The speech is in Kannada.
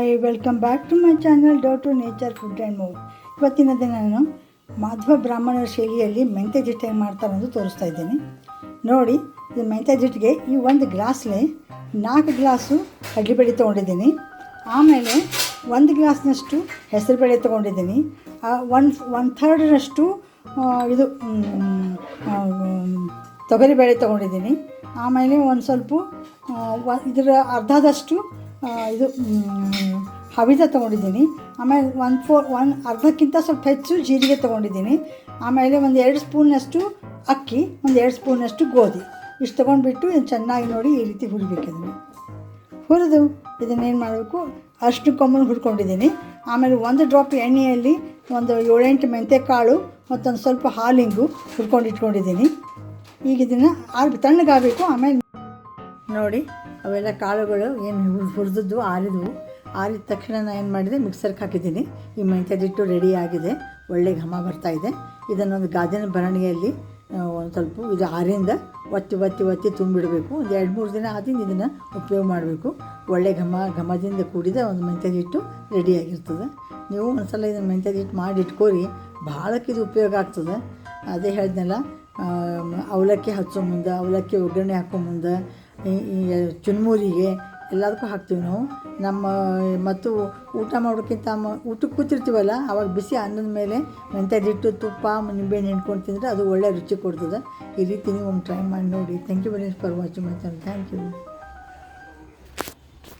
I welcome back to my channel do to nature food and move ಇವತ್ತಿನ ದಿನ ನಾನು ಮಾಧವ ಬ್ರಾಹ್ಮಣರ ಶೈಲಿಯಲ್ಲಿ ಮೆಂತ್ಯ ಜಿಟ್ಟು ಹೆಂಗೆ ಮಾಡ್ತಾರೆ ಅಂತ ತೋರಿಸ್ತಾ ಇದ್ದೀನಿ. ನೋಡಿ ಇದು ಮೆಂತ್ಯ ಜಿಟ್ಟಿಗೆ ಈ ಒಂದು ಗ್ಲಾಸ್ಲೆ ನಾಲ್ಕು ಗ್ಲಾಸು ಕಡ್ಲಿಬೇಳೆ ತೊಗೊಂಡಿದ್ದೀನಿ. ಆಮೇಲೆ ಒಂದು ಗ್ಲಾಸ್ನಷ್ಟು ಹೆಸರು ಬೇಳೆ ತೊಗೊಂಡಿದ್ದೀನಿ. ಒನ್ ಒನ್ ಥರ್ಡ್ರಷ್ಟು ಇದು ತೊಗರಿಬೇಳೆ ತೊಗೊಂಡಿದ್ದೀನಿ. ಆಮೇಲೆ ಒಂದು ಸ್ವಲ್ಪ ಇದರ ಅರ್ಧದಷ್ಟು ಇದು ಹವಿದ ತೊಗೊಂಡಿದ್ದೀನಿ. ಆಮೇಲೆ ಒನ್ ಫೋರ್ ಒನ್ ಅರ್ಧಕ್ಕಿಂತ ಸ್ವಲ್ಪ ಹೆಚ್ಚು ಜೀರಿಗೆ ತೊಗೊಂಡಿದ್ದೀನಿ. ಆಮೇಲೆ ಒಂದು ಎರಡು ಸ್ಪೂನಷ್ಟು ಅಕ್ಕಿ, ಒಂದು ಎರಡು ಸ್ಪೂನಷ್ಟು ಗೋಧಿ. ಇಷ್ಟು ತೊಗೊಂಡ್ಬಿಟ್ಟು ಇದನ್ನು ಚೆನ್ನಾಗಿ ನೋಡಿ ಈ ರೀತಿ ಹುರಿಬೇಕು ಇದನ್ನು. ಹುರಿದು ಇದನ್ನೇನು ಮಾಡಬೇಕು? ಅಷ್ಟು ಕೊಮ್ಮನ್ನು ಹುರ್ಕೊಂಡಿದ್ದೀನಿ. ಆಮೇಲೆ ಒಂದು ಡ್ರಾಪ್ ಎಣ್ಣೆಯಲ್ಲಿ ಒಂದು ಏಳೆಂಟು ಮೆಂತ್ಯ ಕಾಳು ಮತ್ತೊಂದು ಸ್ವಲ್ಪ ಹಾಲಿಂಗು ಹುರ್ಕೊಂಡು ಇಟ್ಕೊಂಡಿದ್ದೀನಿ. ಈಗ ಇದನ್ನು ಆರ್ ತಣ್ಣಗಾಗಬೇಕು. ಆಮೇಲೆ ನೋಡಿ. ಅವೆಲ್ಲ ಕಾಳುಗಳು ಏನು ಹುರಿದದ್ದು ಆರಿದವು. ಆರಿದ ತಕ್ಷಣ ನಾನು ಏನು ಮಾಡಿದೆ ಮಿಕ್ಸರ್ಗೆ ಹಾಕಿದ್ದೀನಿ. ಈ ಮೆಂತ್ಯ ಹಿಟ್ಟು ರೆಡಿ ಆಗಿದೆ. ಒಳ್ಳೆ ಘಮ ಬರ್ತಾ ಇದೆ. ಇದನ್ನೊಂದು ಗಾಜಿನ ಭರಣಿಯಲ್ಲಿ ಒಂದು ಸ್ವಲ್ಪ ಇದು ಆರಿಂದ ಒತ್ತಿ ಒತ್ತಿ ಒತ್ತಿ ತುಂಬಿಡಬೇಕು. ಒಂದು ಎರಡು, ಮೂರು ದಿನ ಆದಿಂದ ಇದನ್ನು ಉಪಯೋಗ ಮಾಡಬೇಕು. ಒಳ್ಳೆ ಘಮ, ಘಮದಿಂದ ಕೂಡಿದ ಒಂದು ಮೆಂತ್ಯದ ಹಿಟ್ಟು ರೆಡಿಯಾಗಿರ್ತದೆ ನೀವು ಒಂದ್ಸಲ ಇದನ್ನು ಮೆಂತ್ಯದ ಹಿಟ್ಟು ಮಾಡಿ ಇಟ್ಕೋರಿ. ಭಾಳಕ್ಕೆ ಇದು ಉಪಯೋಗ ಆಗ್ತದೆ. ಅದೇ ಹೇಳಿದ್ನಲ್ಲ ಅವಲಕ್ಕಿ ಹಚ್ಚೋ ಮುಂದೆ, ಅವಲಕ್ಕಿ ಒಗ್ಗರಣೆ ಹಾಕೋ ಮುಂದೆ ಚುನ್ಮುರಿಗೆ ಎಲ್ಲದಕ್ಕೂ ಹಾಕ್ತೀವಿ ನಾವು. ನಮ್ಮ, ಮತ್ತು ಊಟ ಮಾಡೋಕ್ಕಿಂತ ಊಟಕ್ಕೆ ಕೂತಿರ್ತೀವಲ್ಲ, ಅವಾಗ ಬಿಸಿ ಅನ್ನದ ಮೇಲೆ ಮೆಂತ್ಯದಿಟ್ಟು ತುಪ್ಪ, ನಿಂಬೆಹಣ್ಣು ಹಿಂಡ್ಕೊಂಡು ತಿಂದರೆ ಅದು ಒಳ್ಳೆ ರುಚಿ ಕೊಡ್ತದೆ. ಈ ರೀತಿ ನೀವು ಒಮ್ಮೆ ಟ್ರೈ ಮಾಡಿ ನೋಡಿ. Thank you very much for watching my channel thank you